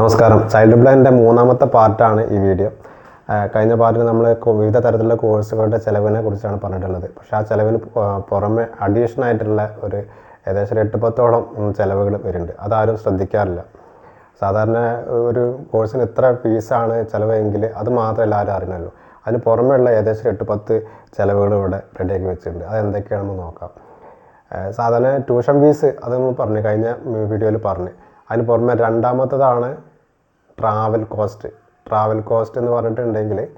നമസ്കാരം. ചൈൽഡ് പ്ലാനിന്റെ മൂന്നാമത്തെ പാർട്ടാണ് ഈ വീഡിയോ. കഴിഞ്ഞ പാർട്ടിൽ നമ്മൾ വിവിധ തരത്തിലുള്ള കോഴ്സുകളുടെ ചിലവിനെ കുറിച്ചാണ് പറഞ്ഞിട്ടുള്ളത്. പക്ഷേ ആ ചിലവിന് പുറമെ അഡീഷണൽ ആയിട്ടുള്ള ഒരു ഏകദേശം എട്ട് പത്തോളം ചിലവുകൾ വരുന്നുണ്ട്. അതാരും ശ്രദ്ധിക്കാറില്ല. സാധാരണ ഒരു കോഴ്സിന് ഇത്ര ഫീസാണ് ചിലവെങ്കിൽ അത് മാത്രമേ എല്ലാവരും അറിഞ്ഞുള്ളൂ അതിന് പുറമെയുള്ള ഏകദേശം എട്ട് പത്ത് ചിലവുകൾ ഇവിടെ റെഡിയാക്കി വെച്ചിട്ടുണ്ട്. അത് എന്തൊക്കെയാണെന്ന് നോക്കാം. സാധാരണ ട്യൂഷൻ ഫീസ് അത് നമ്മൾ പറഞ്ഞു കഴിഞ്ഞ വീഡിയോയിൽ പറഞ്ഞു. അതിന് പുറമെ രണ്ടാമത്തതാണ് ട്രാവൽ കോസ്റ്റ് ട്രാവൽ കോസ്റ്റ് എന്ന് പറഞ്ഞിട്ടുണ്ടെങ്കിൽ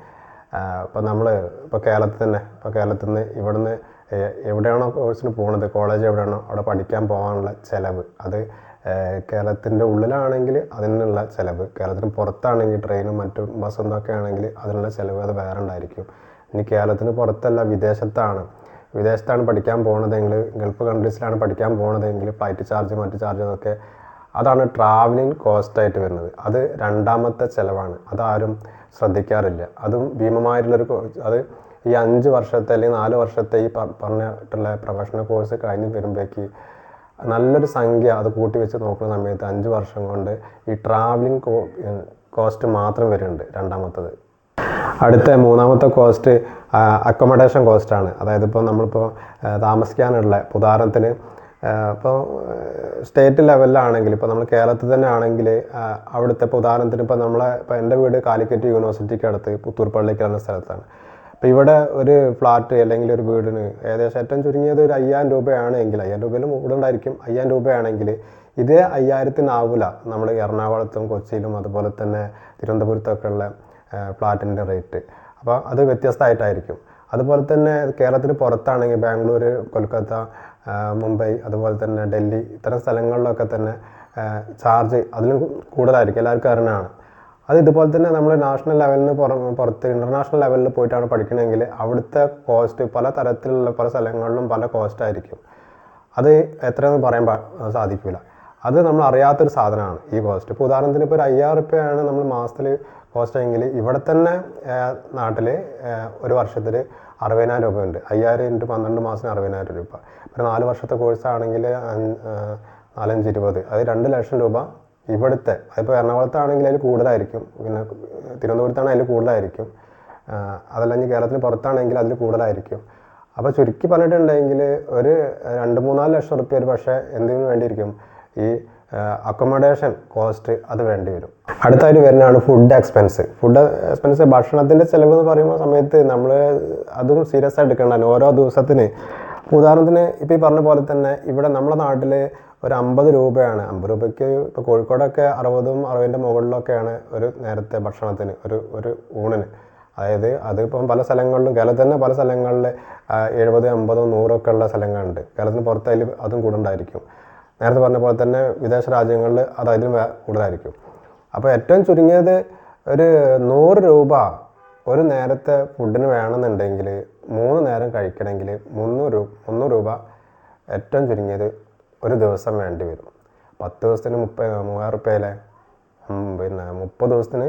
ഇപ്പോൾ നമ്മൾ ഇപ്പോൾ കേരളത്തിൽ തന്നെ ഇപ്പോൾ കേരളത്തിൽ നിന്ന് ഇവിടുന്ന് എവിടെയാണോ കോഴ്സിന് പോകുന്നത് കോളേജ് എവിടെയാണോ? അവിടെ പഠിക്കാൻ പോകാനുള്ള ചിലവ്. അത് കേരളത്തിന്റെ ഉള്ളിലാണെങ്കിൽ അതിനുള്ള ചിലവ്. കേരളത്തിന് പുറത്താണെങ്കിൽ ട്രെയിനും മറ്റും ബസ്സും ഇതൊക്കെ ആണെങ്കിൽ അതിനുള്ള ചിലവ് അത് വേറെ ഉണ്ടായിരിക്കും. ഇനി കേരളത്തിന് പുറത്തല്ല വിദേശത്താണ്. വിദേശത്താണ് പഠിക്കാൻ പോകുന്നതെങ്കിൽ ഗൾഫ് കൺട്രീസിലാണ് പഠിക്കാൻ പോകുന്നതെങ്കിൽ ഫ്ലൈറ്റ് ചാർജ് മറ്റ് ചാർജൊക്കെ അതാണ് ട്രാവലിംഗ് കോസ്റ്റായിട്ട് വരുന്നത്. അത് രണ്ടാമത്തെ ചിലവാണ്. അതാരും ശ്രദ്ധിക്കാറില്ല. അതും ഭീമമായിട്ടുള്ളൊരു അത് ഈ അഞ്ച് വർഷത്തെ അല്ലെങ്കിൽ നാല് വർഷത്തെ ഈ പറഞ്ഞിട്ടുള്ള പ്രൊഫഷണൽ കോഴ്സ് കഴിഞ്ഞ് വരുമ്പോഴേക്ക് നല്ലൊരു സംഖ്യ അത് കൂട്ടി വെച്ച് നോക്കുന്ന സമയത്ത് അഞ്ച് വർഷം കൊണ്ട് ഈ ട്രാവലിംഗ് കോസ്റ്റ് മാത്രം വരുന്നുണ്ട് രണ്ടാമത്തത്. അടുത്ത മൂന്നാമത്തെ കോസ്റ്റ് അക്കോമഡേഷൻ കോസ്റ്റാണ് അതായത് ഇപ്പോൾ നമ്മളിപ്പോൾ താമസിക്കാനുള്ള ഉദാഹരണത്തിന് ഇപ്പോൾ സ്റ്റേറ്റ് ലെവലിലാണെങ്കിൽ ഇപ്പോൾ നമ്മൾ കേരളത്തിൽ തന്നെ ആണെങ്കിൽ അവിടുത്തെ ഇപ്പോൾ ഉദാഹരണത്തിന് ഇപ്പോൾ നമ്മളെ ഇപ്പോൾ എന്റെ വീട് കാലിക്കറ്റ് യൂണിവേഴ്സിറ്റിക്ക് അടുത്ത് പുത്തൂർ പള്ളിക്ക് എന്ന സ്ഥലത്താണ്. അപ്പോൾ ഇവിടെ ഒരു ഫ്ലാറ്റ് അല്ലെങ്കിൽ ഒരു വീടിന് ഏകദേശം ഏറ്റവും ചുരുങ്ങിയത് ഒരു അയ്യായിരം രൂപയാണെങ്കിൽ അയ്യായിരം രൂപയിലും കൂടുതലുണ്ടായിരിക്കും അയ്യായിരം രൂപയാണെങ്കിൽ ഇതേ അയ്യായിരത്തിനാവില്ല നമ്മൾ എറണാകുളത്തും കൊച്ചിയിലും അതുപോലെ തന്നെ തിരുവനന്തപുരത്തൊക്കെ ഉള്ള ഫ്ലാറ്റിന്റെ റേറ്റ് അപ്പോൾ അത് വ്യത്യസ്തമായിട്ടായിരിക്കും. അതുപോലെ തന്നെ കേരളത്തിന് പുറത്താണെങ്കിൽ ബാംഗ്ലൂർ കൊൽക്കത്ത മുംബൈ അതുപോലെ തന്നെ ഡൽഹി ഇത്തരം സ്ഥലങ്ങളിലൊക്കെ തന്നെ ചാർജ് അതിലും കൂടുതലായിരിക്കും. എല്ലാവർക്കും അറിയണതാണ് അത് ഇതുപോലെ തന്നെ നമ്മൾ നാഷണൽ ലെവലിന് പുറം പുറത്ത് ഇന്റർനാഷണൽ ലെവലിൽ പോയിട്ടാണ് പഠിക്കണമെങ്കിൽ അവിടുത്തെ കോസ്റ്റ് പല തരത്തിലുള്ള പല സ്ഥലങ്ങളിലും പല കോസ്റ്റ് ആയിരിക്കും. അത് എത്രയെന്ന് പറയാൻ സാധിക്കില്ല അത് നമ്മൾ അറിയാത്തൊരു സാധനമാണ് ഈ കോസ്റ്റ് ഇപ്പോൾ ഉദാഹരണത്തിന് ഇപ്പോൾ ഒരു അയ്യായിരം റുപ്യയാണ് നമ്മൾ മാസത്തിൽ കോസ്റ്റ് എങ്കിൽ ഇവിടെ തന്നെ നാട്ടിൽ ഒരു വർഷത്തിൽ അറുപതിനായിരം രൂപ ഉണ്ട്. അയ്യായിരം ഇന്റു പന്ത്രണ്ട് മാസം അറുപതിനായിരം രൂപ. പിന്നെ നാല് വർഷത്തെ കോഴ്സ് ആണെങ്കിൽ നാലഞ്ച് ഇരുപത് അത് രണ്ട് ലക്ഷം രൂപ ഇവിടുത്തെ. അതിപ്പോൾ എറണാകുളത്താണെങ്കിൽ അതിൽ കൂടുതലായിരിക്കും. പിന്നെ തിരുവനന്തപുരത്താണെങ്കിൽ അതിൽ കൂടുതലായിരിക്കും. അതല്ലെങ്കിൽ കേരളത്തിന് പുറത്താണെങ്കിൽ അതിൽ കൂടുതലായിരിക്കും. അപ്പോൾ ചുരുക്കി പറഞ്ഞിട്ടുണ്ടെങ്കിൽ ഒരു രണ്ട് മൂന്നാൽ ലക്ഷം റുപ്യ ഒരു പക്ഷേ എന്തിനു വേണ്ടിയിരിക്കും? ഈ അക്കോമഡേഷൻ കോസ്റ്റ് അത് വേണ്ടി വരും. അടുത്തായിട്ട് വരുന്നതാണ് ഫുഡ് എക്സ്പെൻസ് ഫുഡ് എക്സ്പെൻസ് ഭക്ഷണത്തിന്റെ ചിലവ് എന്ന് പറയുമ്പോൾ സമയത്ത് നമ്മൾ അതും സീരിയസ് ആയിട്ട് എടുക്കേണ്ടതാണ് ഓരോ ദിവസത്തിന്. ഉദാഹരണത്തിന് ഇപ്പോൾ ഈ പറഞ്ഞ പോലെ തന്നെ ഇവിടെ നമ്മുടെ നാട്ടിൽ ഒരു അമ്പത് രൂപയാണ്. അമ്പത് രൂപയ്ക്ക് ഇപ്പോൾ കോഴിക്കോടൊക്കെ അറുപതും അറുപതിന്റെ മുകളിലൊക്കെയാണ് ഒരു നേരത്തെ ഭക്ഷണത്തിന് ഒരു ഒരു ഊണിന്. അതായത് അതിപ്പം പല സ്ഥലങ്ങളിലും കേരളത്തിൽ തന്നെ പല സ്ഥലങ്ങളിൽ എഴുപത് അമ്പതോ നൂറൊക്കെ ഉള്ള സ്ഥലങ്ങളുണ്ട്. കേരളത്തിന് പുറത്തായാലും അതും കൂടുതലായിരിക്കും നേരത്തെ പറഞ്ഞ പോലെ തന്നെ വിദേശ രാജ്യങ്ങളിൽ അത് അതിലും കൂടുതലായിരിക്കും. അപ്പോൾ ഏറ്റവും ചുരുങ്ങിയത് ഒരു നൂറ് രൂപ ഒരു നേരത്തെ ഫുഡിന് വേണമെന്നുണ്ടെങ്കിൽ മൂന്ന് നേരം കഴിക്കണമെങ്കിൽ മുന്നൂറ് രൂപ മുന്നൂറ് രൂപ ഏറ്റവും ചുരുങ്ങിയത് ഒരു ദിവസം വേണ്ടി വരും. പത്ത് ദിവസത്തിന് മുപ്പത് മൂവായിരം റുപ്യയിലെ പിന്നെ മുപ്പത് ദിവസത്തിന്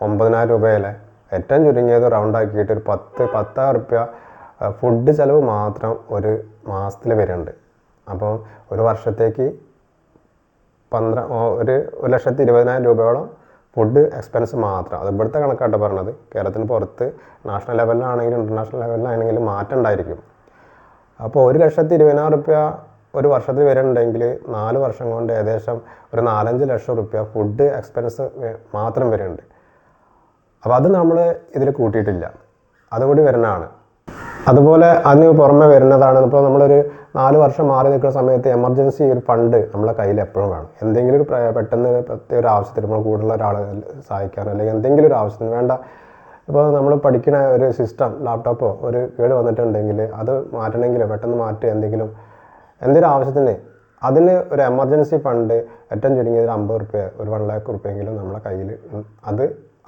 ഒമ്പതിനായിരം രൂപയിലെ ഏറ്റവും ചുരുങ്ങിയത് റൗണ്ട് ആക്കിയിട്ട് ഒരു പത്ത് പത്തായിരം റുപ്യ ഫുഡ് ചിലവ് മാത്രം ഒരു മാസത്തിൽ വരുന്നുണ്ട്. അപ്പോൾ ഒരു വർഷത്തേക്ക് പന്ത്ര ഒരു ഒരു ലക്ഷത്തി ഇരുപതിനായിരം രൂപയോളം ഫുഡ് എക്സ്പെൻസ് മാത്രം. അത് ഇവിടുത്തെ കണക്കാട്ടോ പറഞ്ഞത്. കേരളത്തിന് പുറത്ത് നാഷണൽ ലെവലിലാണെങ്കിലും ഇന്റർനാഷണൽ ലെവലിലാണെങ്കിലും മാറ്റം ഉണ്ടായിരിക്കും. അപ്പോൾ ഒരു ലക്ഷത്തി ഇരുപതിനായിരം റുപ്യ ഒരു വർഷത്തിൽ വരുന്നുണ്ടെങ്കിൽ നാല് വർഷം കൊണ്ട് ഏകദേശം ഒരു നാലഞ്ച് ലക്ഷം റുപ്യ ഫുഡ് എക്സ്പെൻസ് മാത്രം വരുന്നുണ്ട്. അപ്പോൾ അത് നമ്മൾ ഇതിൽ കൂട്ടിയിട്ടില്ല. അതുകൂടി വരുന്നതാണ്. അതുപോലെ അതിന് പുറമെ വരുന്നതാണ് ഇപ്പോൾ നമ്മളൊരു നാല് വർഷം മാറി നിൽക്കുന്ന സമയത്ത് എമർജൻസി ഒരു ഫണ്ട് നമ്മളെ കയ്യിൽ എപ്പോഴും വേണം. എന്തെങ്കിലും ഒരു പെട്ടെന്ന് പ്രത്യേക ഒരു ആവശ്യത്തിന് നമ്മൾ കൂടുതലുള്ള ഒരാളെ സഹായിക്കാനോ അല്ലെങ്കിൽ എന്തെങ്കിലും ഒരു ആവശ്യത്തിന് വേണ്ട. ഇപ്പോൾ നമ്മൾ പഠിക്കുന്ന ഒരു സിസ്റ്റം ലാപ്ടോപ്പോ ഒരു കേട് വന്നിട്ടുണ്ടെങ്കിൽ അത് മാറ്റണമെങ്കിൽ പെട്ടെന്ന് മാറ്റി എന്തെങ്കിലും എന്തെങ്കിലും ആവശ്യത്തിന്. അതിന് ഒരു എമർജൻസി ഫണ്ട് ഏറ്റവും ചുരുങ്ങിയത് ഒരു അമ്പത് റുപ്യ ഒരു വൺ ലാക്ക് റുപ്യെങ്കിലും നമ്മളെ കയ്യിൽ അത്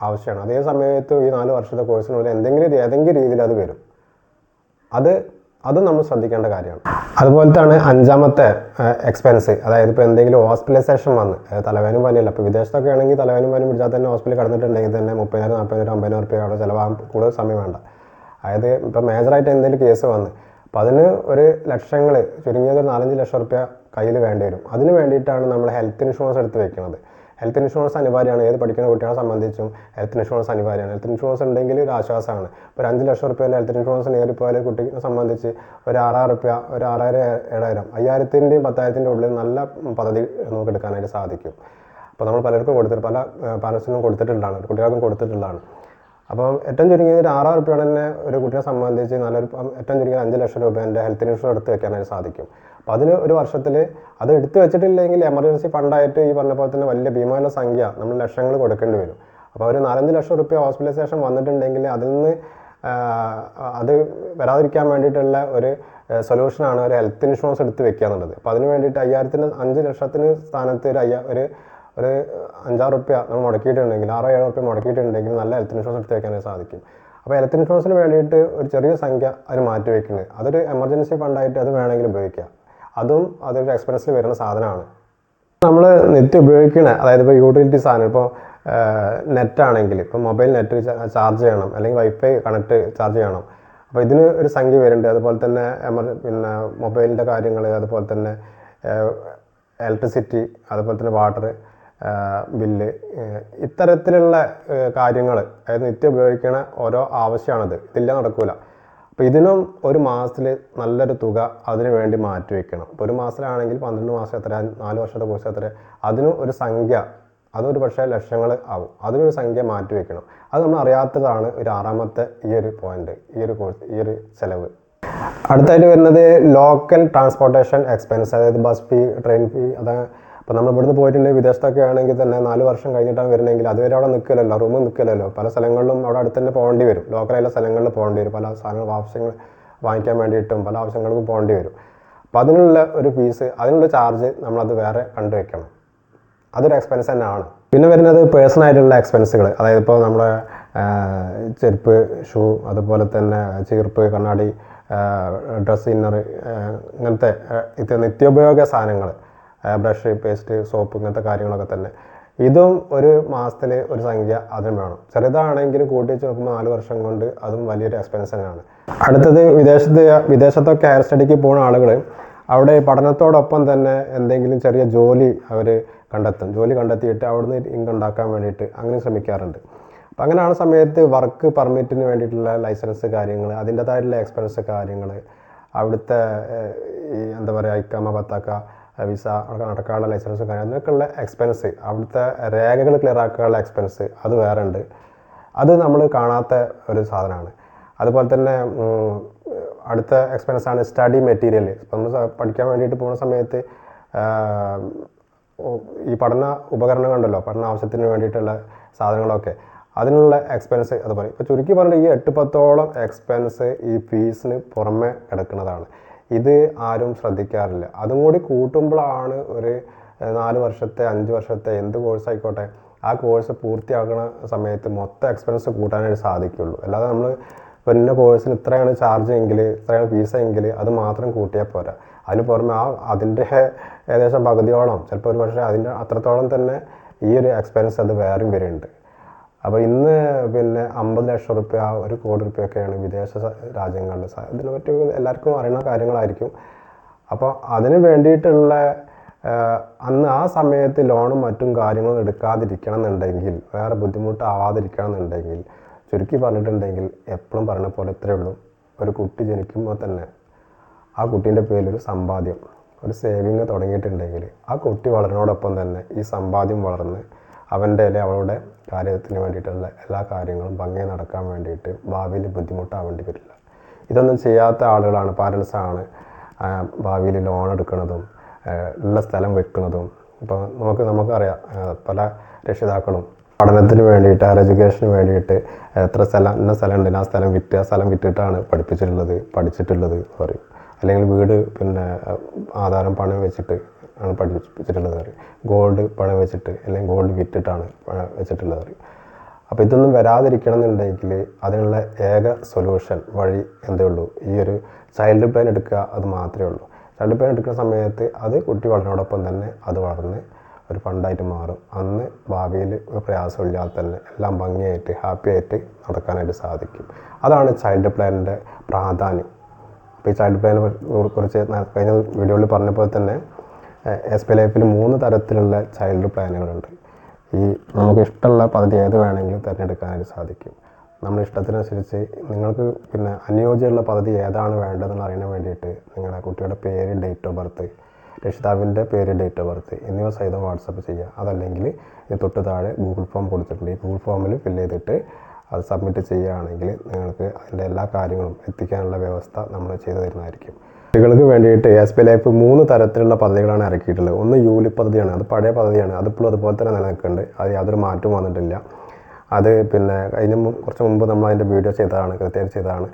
ആവശ്യമാണ്. അതേ സമയത്ത് ഈ നാല് വർഷത്തെ കോഴ്സിനുള്ളിൽ എന്തെങ്കിലും ഏതെങ്കിലും രീതിയിൽ അത് വരും. അത് അത് നമ്മൾ ശ്രദ്ധിക്കേണ്ട കാര്യമാണ്. അതുപോലെ തന്നെ അഞ്ചാമത്തെ എക്സ്പെൻസ് അതായത് ഇപ്പോൾ എന്തെങ്കിലും ഹോസ്പിറ്റലൈസേഷൻ വന്ന് തലവേനും പനിയല്ല. ഇപ്പോൾ വിദേശത്തൊക്കെ ആണെങ്കിൽ തലവേനും പനി പിടിച്ചാൽ തന്നെ ഹോസ്പിറ്റലിൽ കിടന്നിട്ടുണ്ടെങ്കിൽ തന്നെ മുപ്പതിനായിരം നാൽപ്പതിനായിരം അമ്പതിനായിരം റുപ്യ അവിടെ ചിലവാകാൻ കൂടുതൽ സമയം വേണ്ട. അതായത് ഇപ്പോൾ മേജറായിട്ട് എന്തെങ്കിലും കേസ് വന്ന് അപ്പോൾ അതിന് ഒരു ലക്ഷങ്ങൾ ചുരുങ്ങിയത് ഒരു നാലഞ്ച് ലക്ഷം റുപ്യ കയ്യിൽ വേണ്ടി വരും. അതിന് വേണ്ടിയിട്ടാണ് നമ്മൾ ഹെൽത്ത് ഇൻഷുറൻസ് എടുത്ത് വെക്കുന്നത്. ഹെൽത്ത് ഇൻഷുറൻസ് അനിവാര്യമാണ്. ഏത് പഠിക്കുന്ന കുട്ടികളെ സംബന്ധിച്ചും ഹെൽത്ത് ഇൻഷുറൻസ് അനിവാര്യമാണ്. ഹെൽത്ത് ഇൻഷുറൻസ് ഉണ്ടെങ്കിൽ ഒരു ആശ്വാസമാണ്. ഒരു അഞ്ച് ലക്ഷം റുപ്യേന്റെ ഹെൽത്ത് ഇൻഷുറൻസ് നേരിപ്പോയാൽ കുട്ടിയെ സംബന്ധിച്ച് ഒരു ആറായിരം റുപ്യ ഒരു ആറായിരം ഏഴായിരം അയ്യായിരത്തിന്റെയും പത്തായിരത്തിന്റെ ഉള്ളിൽ നല്ല പദ്ധതി നമുക്ക് എടുക്കാനായിട്ട് സാധിക്കും. അപ്പോൾ നമ്മൾ പലർക്കും കൊടുത്തിട്ട് പല പാരൻസിനും കൊടുത്തിട്ടുള്ളതാണ്. കുട്ടികൾക്കും കൊടുത്തിട്ടുള്ളതാണ്. അപ്പം ഏറ്റവും ചുരുങ്ങിയത് ഒരു ആറായിരം രൂപയാണ് തന്നെ ഒരു കുട്ടിയെ സംബന്ധിച്ച് നല്ലൊരു ഏറ്റവും ചുരുങ്ങിയത് അഞ്ച് ലക്ഷം രൂപ എന്റെ ഹെൽത്ത് ഇൻഷുറൻസ് എടുത്ത് വെക്കാനായിട്ട് സാധിക്കും. അപ്പോൾ അതിന് ഒരു വർഷത്തിൽ അത് എടുത്തു വെച്ചിട്ടില്ലെങ്കിൽ എമർജൻസി ഫണ്ടായിട്ട് ഈ പറഞ്ഞ പോലെ തന്നെ വലിയ ഭീമമായ സംഖ്യ നമ്മൾ ലക്ഷങ്ങൾ കൊടുക്കേണ്ടി വരും. അപ്പോൾ ഒരു നാലഞ്ച് ലക്ഷം റുപ്യ ഹോസ്പിറ്റലൈസേഷൻ വന്നിട്ടുണ്ടെങ്കിൽ അതിൽ നിന്ന് അത് വരാതിരിക്കാൻ വേണ്ടിയിട്ടുള്ള ഒരു സൊല്യൂഷനാണ് ഒരു ഹെൽത്ത് ഇൻഷുറൻസ് എടുത്ത് വെക്കുക എന്നുള്ളത്. അപ്പോൾ അതിന് വേണ്ടിയിട്ട് അയ്യായിരത്തിന് അഞ്ച് ലക്ഷത്തിന് സ്ഥാനത്ത് ഒരു അയ്യാ ഒരു ഒരു അഞ്ചാറ് റുപ്യ നമ്മൾ മുടക്കിയിട്ടുണ്ടെങ്കിൽ ആറോ ഏഴോ റുപ്യ മുടക്കിയിട്ടുണ്ടെങ്കിൽ നല്ല ഹെൽത്ത് ഇൻഷുറൻസ് എടുത്ത് വയ്ക്കാനേ സാധിക്കും. അപ്പോൾ ഹെൽത്ത് ഇൻഷുറൻസിന് വേണ്ടിയിട്ട് ഒരു ചെറിയ സംഖ്യ അതിന് മാറ്റി വയ്ക്കുന്നത് അതൊരു എമർജൻസി ഫണ്ടായിട്ട് അത് വേണമെങ്കിൽ ഉപയോഗിക്കാം. അതും അതൊരു എക്സ്പെൻസിൽ വരുന്ന സാധനമാണ്. നമ്മൾ നെറ്റ് ഉപയോഗിക്കണ അതായത് ഇപ്പോൾ യൂട്ടിലിറ്റി സാധനം ഇപ്പോൾ നെറ്റ് ആണെങ്കിൽ ഇപ്പോൾ മൊബൈൽ നെറ്റ് ചാർജ് ചെയ്യണം അല്ലെങ്കിൽ വൈഫൈ കണക്ട് ചാർജ് ചെയ്യണം. അപ്പോൾ ഇതിന് ഒരു സംഖ്യ വരുന്നുണ്ട്. അതുപോലെ തന്നെ എമർ പിന്നെ മൊബൈലിന്റെ കാര്യങ്ങൾ അതുപോലെ തന്നെ ഇലക്ട്രിസിറ്റി അതുപോലെ തന്നെ വാട്ടർ ബില്ല്. ഇത്തരത്തിലുള്ള കാര്യങ്ങൾ അതായത് നിത്യം ഉപയോഗിക്കണ ഓരോ ആവശ്യമാണത് ഇതില്ല നടക്കൂല. അപ്പോൾ ഇതിനും ഒരു മാസത്തിൽ നല്ലൊരു തുക അതിനു വേണ്ടി മാറ്റി വെക്കണം. ഇപ്പോൾ ഒരു മാസത്തിലാണെങ്കിൽ പന്ത്രണ്ട് മാസം എത്ര നാല് വർഷത്തെ കോഴ്സ് എത്ര അതിനും ഒരു സംഖ്യ അതൊരു പക്ഷേ ലക്ഷങ്ങൾ ആവും. അതിനൊരു സംഖ്യ മാറ്റി വെക്കണം. അത് നമ്മൾ അറിയാത്തതാണ് ഒരു ആറാമത്തെ ഈ ഒരു പോയിന്റ് ഈ ഒരു കോഴ്സ് ഈ ഒരു ചെലവ്. അടുത്തായിട്ട് വരുന്നത് ലോക്കൽ ട്രാൻസ്പോർട്ടേഷൻ എക്സ്പെൻസ് അതായത് ബസ് ഫീ ട്രെയിൻ ഫീ അത് ഇപ്പോൾ നമ്മൾ ഇവിടുന്ന് പോയിട്ടുണ്ടെങ്കിൽ വിദേശത്തൊക്കെ ആണെങ്കിൽ തന്നെ നാല് വർഷം കഴിഞ്ഞിട്ടാണ് വരുന്നതെങ്കിൽ അതുവരെ അവിടെ നിൽക്കില്ലല്ലോ. റൂമിൽ നിൽക്കില്ലല്ലോ. പല സ്ഥലങ്ങളിലും അവിടെ അടുത്ത് തന്നെ പോകേണ്ടി വരും. ലോക്കലായുള്ള സ്ഥലങ്ങളിൽ പോകേണ്ടി വരും. പല സാധനങ്ങൾ ആവശ്യങ്ങൾ വാങ്ങിക്കാൻ വേണ്ടിയിട്ടും പല ആവശ്യങ്ങൾക്കും പോകേണ്ടി വരും. അപ്പോൾ അതിനുള്ള ഒരു ഫീസ് അതിനുള്ള ചാർജ് നമ്മളത് വേറെ കണ്ടുവെക്കണം അതൊരു എക്സ്പെൻസ് തന്നെയാണ്. പിന്നെ വരുന്നത് പേഴ്സണൽ ആയിട്ടുള്ള എക്സ്പെൻസുകൾ അതായത് ഇപ്പോൾ നമ്മുടെ ചെരുപ്പ് ഷൂ അതുപോലെ തന്നെ ചീർപ്പ് കണ്ണാടി ഡ്രസ് ഇന്നർ ഇങ്ങനത്തെ നിത്യോപയോഗ സാധനങ്ങൾ ബ്രഷ് പേസ്റ്റ് സോപ്പ് ഇങ്ങനത്തെ കാര്യങ്ങളൊക്കെ തന്നെ. ഇതും ഒരു മാസത്തിൽ ഒരു സംഖ്യ അതിന് വേണം. ചെറുതാണെങ്കിൽ കൂട്ടി വെച്ച് നോക്കുമ്പോൾ നാല് വർഷം കൊണ്ട് അതും വലിയൊരു എക്സ്പെൻസ് തന്നെയാണ്. അടുത്തത് വിദേശത്ത് വിദേശത്തൊക്കെ ഹയർ സ്റ്റഡിക്ക് പോകുന്ന ആളുകൾ അവിടെ പഠനത്തോടൊപ്പം തന്നെ എന്തെങ്കിലും ചെറിയ ജോലി അവർ കണ്ടെത്തും. ജോലി കണ്ടെത്തിയിട്ട് അവിടുന്ന് ഇൻകം ഉണ്ടാക്കാൻ വേണ്ടിയിട്ട് അങ്ങനെ ശ്രമിക്കാറുണ്ട്. അപ്പം അങ്ങനെയാണ് സമയത്ത് വർക്ക് പെർമിറ്റിന് വേണ്ടിയിട്ടുള്ള ലൈസൻസ് കാര്യങ്ങൾ അതിന്റെതായിട്ടുള്ള എക്സ്പെൻസ് കാര്യങ്ങൾ അവിടുത്തെ എന്താ പറയുക ഐക്കാമ പത്താക്ക വിസ അവിടെ നടക്കാനുള്ള ലൈസൻസ് കാര്യം അതിനൊക്കെയുള്ള എക്സ്പെൻസ് അവിടുത്തെ രേഖകൾ ക്ലിയർ ആക്കാനുള്ള എക്സ്പെൻസ് അത് വേറെ ഉണ്ട് അത് നമ്മൾ കാണാത്ത ഒരു സാധനമാണ് അതുപോലെ തന്നെ അടുത്ത എക്സ്പെൻസാണ് സ്റ്റഡി മെറ്റീരിയൽ ഇപ്പം നമ്മൾ പഠിക്കാൻ വേണ്ടിയിട്ട് പോകുന്ന സമയത്ത് ഈ പഠന ഉപകരണങ്ങളുണ്ടല്ലോ പഠന ആവശ്യത്തിന് വേണ്ടിയിട്ടുള്ള സാധനങ്ങളൊക്കെ. അതിനുള്ള എക്സ്പെൻസ് അതുപോലെ. ഇപ്പോൾ ചുരുക്കി പറഞ്ഞിട്ട് ഈ എട്ട് പത്തോളം എക്സ്പെൻസ് ഈ ഫീസിന് പുറമെ കിടക്കുന്നതാണ്. ഇത് ആരും ശ്രദ്ധിക്കാറില്ല. അതും കൂടി കൂട്ടുമ്പോഴാണ് ഒരു നാല് വർഷത്തെ അഞ്ച് വർഷത്തെ എന്ത് കോഴ്സ് ആയിക്കോട്ടെ ആ കോഴ്സ് പൂർത്തിയാക്കുന്ന സമയത്ത് മൊത്തം എക്സ്പെൻസ് കൂട്ടാനായിട്ട് സാധിക്കുള്ളൂ. അല്ലാതെ നമ്മൾ പിന്നെ കോഴ്സിന് ഇത്രയാണ് ചാർജ് എങ്കിൽ ഇത്രയാണ് ഫീസ് എങ്കിൽ അത് മാത്രം കൂട്ടിയാൽ പോരാ. അതിന് പുറമെ ആ അതിന്റെ ഏകദേശം പകുതിയോളം ചിലപ്പോൾ ഒരു പക്ഷേ അതിന്റെ അത്രത്തോളം തന്നെ ഈ ഒരു എക്സ്പെൻസ് അത് വേറെയും വരുന്നുണ്ട്. അപ്പോൾ ഇന്ന് പിന്നെ അമ്പത് ലക്ഷം റുപ്യ ഒരു കോടി റുപ്യൊക്കെയാണ് വിദേശ രാജ്യങ്ങളിൽ ഇതിനെ പറ്റി എല്ലാവർക്കും അറിയുന്ന കാര്യങ്ങളായിരിക്കും. അപ്പോൾ അതിന് വേണ്ടിയിട്ടുള്ള അന്ന് ആ സമയത്ത് ലോണും മറ്റും കാര്യങ്ങളും എടുക്കാതിരിക്കണം എന്നുണ്ടെങ്കിൽ വേറെ ബുദ്ധിമുട്ടാവാതിരിക്കണം എന്നുണ്ടെങ്കിൽ ചുരുക്കി പറഞ്ഞിട്ടുണ്ടെങ്കിൽ എപ്പോഴും പറഞ്ഞ പോലെ ഇത്രയേ ഉള്ളൂ. ഒരു കുട്ടി ജനിക്കുമ്പോൾ തന്നെ ആ കുട്ടീന്റെ പേരിൽ ഒരു സമ്പാദ്യം ഒരു സേവിങ് തുടങ്ങിയിട്ടുണ്ടെങ്കിൽ ആ കുട്ടി വളരുന്നതോടൊപ്പം തന്നെ ഈ സമ്പാദ്യം വളർന്ന് അവന്റെ അല്ലെ അവളുടെ കാര്യത്തിന് വേണ്ടിയിട്ടുള്ള എല്ലാ കാര്യങ്ങളും ഭംഗിയായി നടക്കാൻ വേണ്ടിയിട്ട് ഭാവിയിൽ ബുദ്ധിമുട്ടാവേണ്ടി വരില്ല. ഇതൊന്നും ചെയ്യാത്ത ആളുകളാണ് പാരൻസാണ് ഭാവിയിൽ ലോൺ എടുക്കുന്നതും ഉള്ള സ്ഥലം വെക്കുന്നതും. ഇപ്പോൾ നമുക്ക് നമുക്കറിയാം പല രക്ഷിതാക്കളും പഠനത്തിന് വേണ്ടിയിട്ട് ഹയർ എഡ്യൂക്കേഷന് വേണ്ടിയിട്ട് എത്ര സ്ഥലം ഇന്ന സ്ഥലം ഉണ്ട് ആ സ്ഥലം വിറ്റ് ആ സ്ഥലം വിറ്റിട്ടാണ് പഠിപ്പിച്ചിട്ടുള്ളത് പഠിച്ചിട്ടുള്ളത് പറയും. അല്ലെങ്കിൽ വീട് പിന്നെ ആധാരം പണം വെച്ചിട്ട് ആണ് പഠിപ്പിച്ചിട്ടുള്ളത് കറി ഗോൾഡ് പണം വെച്ചിട്ട് അല്ലെങ്കിൽ ഗോൾഡ് വിറ്റിട്ടാണ് പണം വെച്ചിട്ടുള്ളത് കറി അപ്പോൾ ഇതൊന്നും വരാതിരിക്കണം എന്നുണ്ടെങ്കിൽ അതിനുള്ള ഏക സൊല്യൂഷൻ വഴി എന്തേ ഉള്ളൂ? ഈ ഒരു ചൈൽഡ് പ്ലാൻ എടുക്കുക അത് മാത്രമേ ഉള്ളൂ. ചൈൽഡ് പ്ലാൻ എടുക്കുന്ന സമയത്ത് അത് കുട്ടി വളർന്നതോടൊപ്പം തന്നെ അത് വളർന്ന് ഒരു ഫണ്ടായിട്ട് മാറും. അന്ന് ഭാവിയിൽ ഒരു പ്രയാസമില്ലാതെ തന്നെ എല്ലാം ഭംഗിയായിട്ട് ഹാപ്പി ആയിട്ട് നടക്കാനായിട്ട് സാധിക്കും. അതാണ് ചൈൽഡ് പ്ലാനിന്റെ പ്രാധാന്യം. അപ്പോൾ ഈ ചൈൽഡ് പ്ലാനിനെ കുറിച്ച് കഴിഞ്ഞ വീഡിയോയിൽ പറഞ്ഞപ്പോൾ തന്നെ എസ് പി ലൈഫിൽ മൂന്ന് തരത്തിലുള്ള ചൈൽഡ് പ്ലാനുകളുണ്ട്. ഈ നമുക്ക് ഇഷ്ടമുള്ള പദ്ധതി ഏത് വേണമെങ്കിലും തിരഞ്ഞെടുക്കാനായിട്ട് സാധിക്കും. നമ്മുടെ ഇഷ്ടത്തിനനുസരിച്ച് നിങ്ങൾക്ക് പിന്നെ അനുയോജ്യമുള്ള പദ്ധതി ഏതാണ് വേണ്ടതെന്ന് അറിയാൻ വേണ്ടിയിട്ട് നിങ്ങളുടെ കുട്ടിയുടെ പേര് ഡേറ്റ് ഓഫ് ബർത്ത് രക്ഷിതാവിന്റെ പേര് ഡേറ്റ് ഓഫ് ബർത്ത് എന്നിവ സഹിതം വാട്സപ്പ് ചെയ്യുക. അതല്ലെങ്കിൽ ഇത് തൊട്ട് താഴെ ഗൂഗിൾ ഫോം കൊടുത്തിട്ടുണ്ട്. ഈ ഗൂഗിൾ ഫോമിൽ ഫിൽ ചെയ്തിട്ട് അത് സബ്മിറ്റ് ചെയ്യുകയാണെങ്കിൽ നിങ്ങൾക്ക് അതിന്റെ എല്ലാ കാര്യങ്ങളും എത്തിക്കാനുള്ള വ്യവസ്ഥ നമ്മൾ ചെയ്തു തരുന്നതായിരിക്കും. കുട്ടികൾക്ക് വേണ്ടിയിട്ട് എസ് പി ലൈഫ് മൂന്ന് തരത്തിലുള്ള പദ്ധതികളാണ് ഇറക്കിയിട്ടുള്ളത്. ഒന്ന് യൂലി പദ്ധതിയാണ് അത് പഴയ പദ്ധതിയാണ്. അതിപ്പോഴും അതുപോലെ തന്നെ നിലനിൽക്കുന്നുണ്ട്. അത് യാതൊരു മാറ്റവും വന്നിട്ടില്ല. അത് പിന്നെ കഴിഞ്ഞ കുറച്ച് മുമ്പ് നമ്മൾ അതിന്റെ വീഡിയോ ചെയ്തതാണ് കൃത്യമായിട്ട് ചെയ്തതാണ്.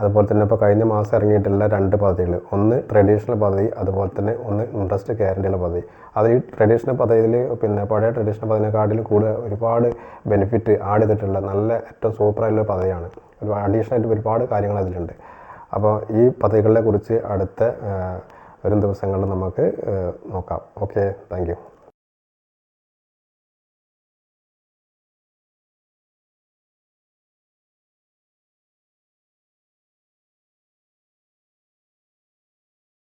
അതുപോലെ തന്നെ ഇപ്പോൾ കഴിഞ്ഞ മാസം ഇറങ്ങിയിട്ടുള്ള രണ്ട് പദ്ധതികൾ. ഒന്ന് ട്രഡീഷണൽ പദ്ധതി അതുപോലെ തന്നെ ഒന്ന് ഇൻട്രസ്റ്റ് ഗ്യാരണ്ടിയുള്ള പദ്ധതി. അത് ഈ ട്രഡീഷണൽ പദ്ധതിയിൽ പിന്നെ പഴയ ട്രഡീഷണൽ പദ്ധതിനെക്കാട്ടിലും കൂടുതൽ ഒരുപാട് ബെനിഫിറ്റ് ആഡ് ചെയ്തിട്ടുള്ള നല്ല ഏറ്റവും സൂപ്പറായിട്ടുള്ള പദ്ധതിയാണ്. ഒരു അഡീഷണൽ ആയിട്ട് ഒരുപാട് കാര്യങ്ങൾ അതിലുണ്ട്. അപ്പോൾ ഈ പദ്ധതികളെ കുറിച്ച് അടുത്ത വരും ദിവസങ്ങളിൽ നമുക്ക് നോക്കാം. Okay thank